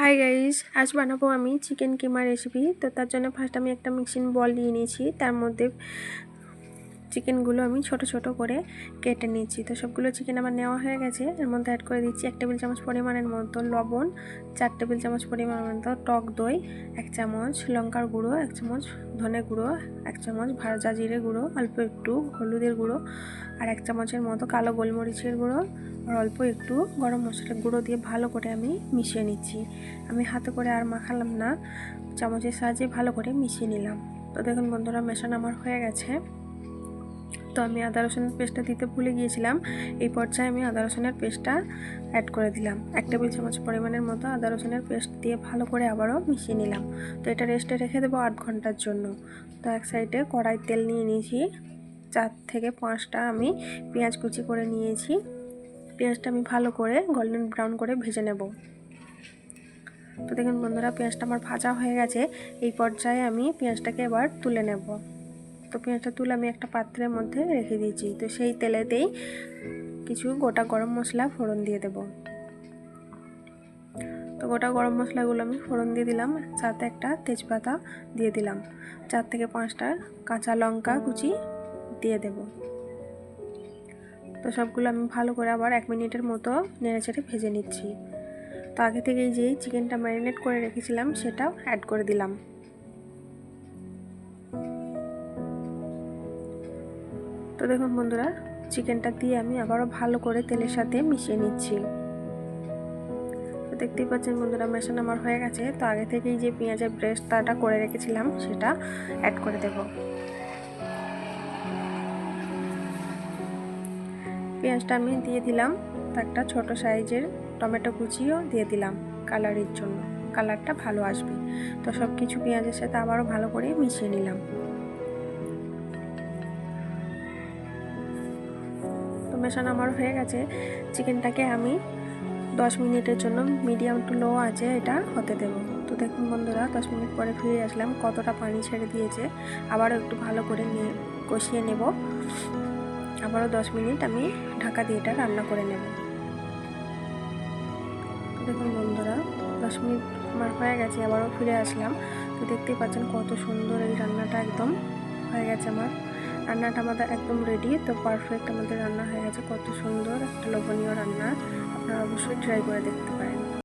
Hi guys আজ বানাবো আমি চিকেন কিমা রেসিপি তো তার জন্য ফার্স্ট আমি একটা মিক্সিং বল নিয়ে নিয়েছি। তার মধ্যে চিকেনগুলো আমি ছোট ছোট করে কেটে নিচ্ছি তো সবগুলো চিকেন আমার নেওয়া হয়ে গেছে। এর মধ্যে অ্যাড করে দিচ্ছি এক টেবিল চামচ পরিমাণের মতো লবণ, চার টেবিল চামচ পরিমাণের মতো টক দই, এক চামচ লঙ্কার গুঁড়ো, এক চামচ ধনে গুঁড়ো, এক চামচ ভাজা জিরে গুঁড়ো, অল্প একটু হলুদের গুঁড়ো আর এক চামচের মতো কালো গোলমরিচের গুঁড়ো আর অল্প একটু গরম মশলার গুঁড়ো দিয়ে ভালো করে আমি মিশিয়ে নিচ্ছি। আমি হাতে করে আর মাখালাম না, চামচের সাহায্যে ভালো করে মিশিয়ে নিলাম। তো দেখুন বন্ধুরা, মেশানো আমার হয়ে গেছে। তো আমি আদা রসুনের পেস্টটা দিতে ভুলে গিয়েছিলাম। এই পর্যায়ে আমি আদা রসুনের পেস্টটা অ্যাড করে দিলাম। এক টেবিল চামচ পরিমাণের মতো আদা রসুনের পেস্ট দিয়ে ভালো করে আবারও মিশিয়ে নিলাম। তো এটা রেস্টে রেখে দেবো আট ঘণ্টার জন্য। তো এক সাইডে কড়াই তেল নিয়ে নিয়েছি। চার থেকে পাঁচটা আমি পেঁয়াজ কুচি করে নিয়েছি। পেঁয়াজটা আমি ভালো করে গোল্ডেন ব্রাউন করে ভেজে নেব। তো দেখুন বন্ধুরা, পেঁয়াজটা আমার ভাজা হয়ে গেছে। এই পর্যায়ে আমি পেঁয়াজটাকে এবার তুলে নেব। তো পেঁয়াজটা তুলে আমি একটা পাত্রের মধ্যে রেখে দিয়েছি। তো সেই তেলেতেই কিছু গোটা গরম মশলা ফোড়ন দিয়ে দেব। তো গোটা গরম মশলাগুলো আমি ফোড়ন দিয়ে দিলাম, সাথে একটা তেজপাতা দিয়ে দিলাম। চার থেকে পাঁচটা কাঁচা লঙ্কা কুচি দিয়ে দেব। তো সবগুলো আমি ভালো করে আবার এক মিনিটের মতো নেড়ে চেড়ে ভেজে নিচ্ছি। তো আগে থেকেই যেই চিকেনটা ম্যারিনেট করে রেখেছিলাম, সেটাও অ্যাড করে দিলাম। তো দেখুন বন্ধুরা চিকেনটা দিয়ে আমি আবারও ভালো করে তেলের সাথে মিশিয়ে নিচ্ছি। তো দেখতেই পাচ্ছেন বন্ধুরা, মেশানো আমার হয়ে গেছে। তো আগে থেকেই যে পেঁয়াজের ব্রেস্তাটা করে রেখেছিলাম, সেটা অ্যাড করে দেব। পেঁয়াজটা আমি দিয়ে দিলাম একটা ছোট সাইজের টমেটো কুচিও দিয়ে দিলাম কালারের জন্য। কালারটা ভালো আসবে। তো সব কিছু পেঁয়াজের সাথে আবারও ভালো করে মিশিয়ে নিলাম। মেশানো আমার হয়ে গেছে চিকেনটাকে আমি দশ মিনিটের জন্য মিডিয়াম টু লো আছে এটা হতে দেব। তো দেখুন বন্ধুরা, দশ মিনিট পরে ফিরে আসলাম, কতটা পানি ছেড়ে দিয়েছে, আবারও একটু ভালো করে নিয়ে কষিয়ে নেব। আবারও দশ মিনিট আমি ঢাকা দিয়ে এটা রান্না করে নেব। দেখুন বন্ধুরা, দশ মিনিট আমার হয়ে গেছে, আবারও ফিরে আসলাম। তো দেখতেই পাচ্ছেন কত সুন্দর এই রান্নাটা একদম হয়ে গেছে আমার। রান্নাটা আমাদের একদম রেডি তো পারফেক্ট আমাদের রান্না হয়ে গেছে। কত সুন্দর, একটা লোভনীয় রান্না। আপনারা অবশ্যই ট্রাই করে দেখতে পারেন।